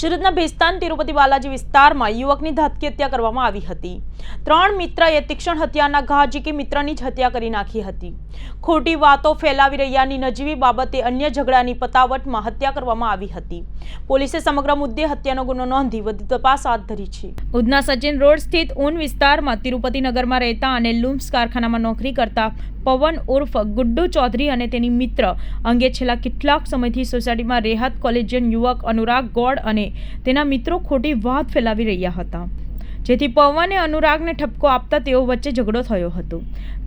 સુરતના ભેસ્તાન તિરુપતિ બાલાજી વિસ્તારમાં યુવકની ધાતકી હત્યા કરવામાં આવી હતી. ત્રણ મિત્રએ તીક્ષણ હત્યાના ઘા ઝીકી મિત્રની જ હત્યા કરી નાખી હતી. ખોટી વાતો ફેલાવી રહ્યાની નજીવી બાબતે અન્ય ઝઘડાની પતાવટમાં હત્યા કરવામાં આવી હતી. પોલીસે સમગ્ર મુદ્દે હત્યાનો ગુનો નોંધી વધુ તપાસ હાથ ધરી છે. ઉધના સચિન રોડ સ્થિત ઊન વિસ્તારમાં તિરુપતિ નગરમાં રહેતા અને લૂમ્સ કારખાનામાં નોકરી કરતા પવન ઉર્ફ ગુડ્ડુ ચૌધરી અને તેની મિત્ર અંગે છેલ્લા કેટલાક સમયથી સોસાયટીમાં રેહાત કોલેજિયન યુવક અનુરાગ ગોડ અને તેના મિત્રો ખોટી વાત ફેલાવી રહ્યા હતા. જેથી પવને અનુરાગને ઠપકો આપતા તેઓ વચ્ચે ઝઘડો થયો હતો.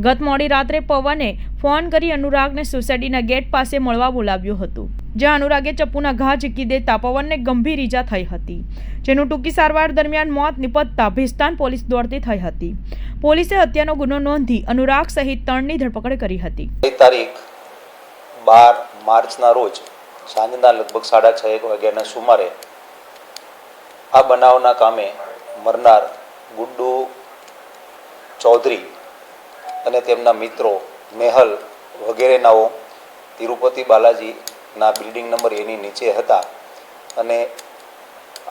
ગત મોડી રાત્રે પવને ફોન કરી અનુરાગને સોસાયટીના ગેટ પાસે મળવા બોલાવ્યું હતું, જ્યાં અનુરાગે ચપ્પુના ઘા ઝીકી દેતા પવનને ગંભીર ઈજા થઈ હતી, જેનું ટૂંકી સારવાર દરમિયાન મોત નિપજતા ભેસ્તાન પોલીસ દોડતી થઈ હતી. પોલીસે હત્યાનો ગુનો નોંધી અનુરાગ સહિત ત્રણની ધરપકડ કરી હતી. તારીખ બાર માર્ચના રોજ સાંજના લગભગ સાડા છ એક વાગ્યાના સુમારે આ બનાવના કામે મરનાર ગુડ્ડુ ચૌધરી અને તેમના મિત્રો મેહલ વગેરેનાઓ તિરુપતિ બાલાજીના બિલ્ડિંગ નંબર એની નીચે હતા અને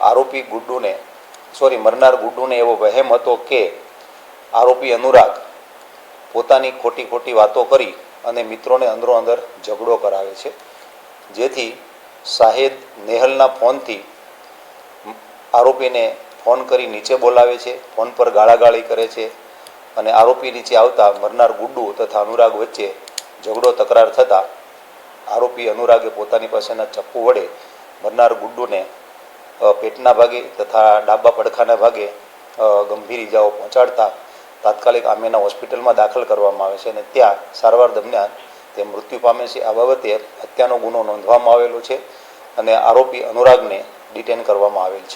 આરોપી ગુડ્ડુને, સોરી, મરનાર ગુડ્ડુને એવો વહેમ હતો કે આરોપી અનુરાગ પોતાની ખોટી ખોટી વાતો કરી અને મિત્રોને અંદરો અંદર ઝઘડો કરાવે છે. જેથી શાહેદ નેહલના ફોનથી આરોપીને ફોન કરી નીચે બોલાવે છે, ફોન પર ગાળાગાળી કરે છે અને આરોપી નીચે આવતા મરનાર ગુડ્ડુ તથા અનુરાગ વચ્ચે ઝઘડો તકરાર થતાં આરોપી અનુરાગે પોતાની પાસેના ચપ્પુ વડે મરનાર ગુડ્ડુને પેટના ભાગે તથા ડાબા પડખાના ભાગે ગંભીર ઇજાઓ પહોંચાડતા તાત્કાલિક આમેના હોસ્પિટલમાં દાખલ કરવામાં આવે છે અને ત્યાં સારવાર દરમિયાન તે મૃત્યુ પામે છે. આ બાબતે હત્યાનો ગુનો નોંધવામાં આવેલો છે અને આરોપી અનુરાગને ડિટેન કરવામાં આવેલ છે.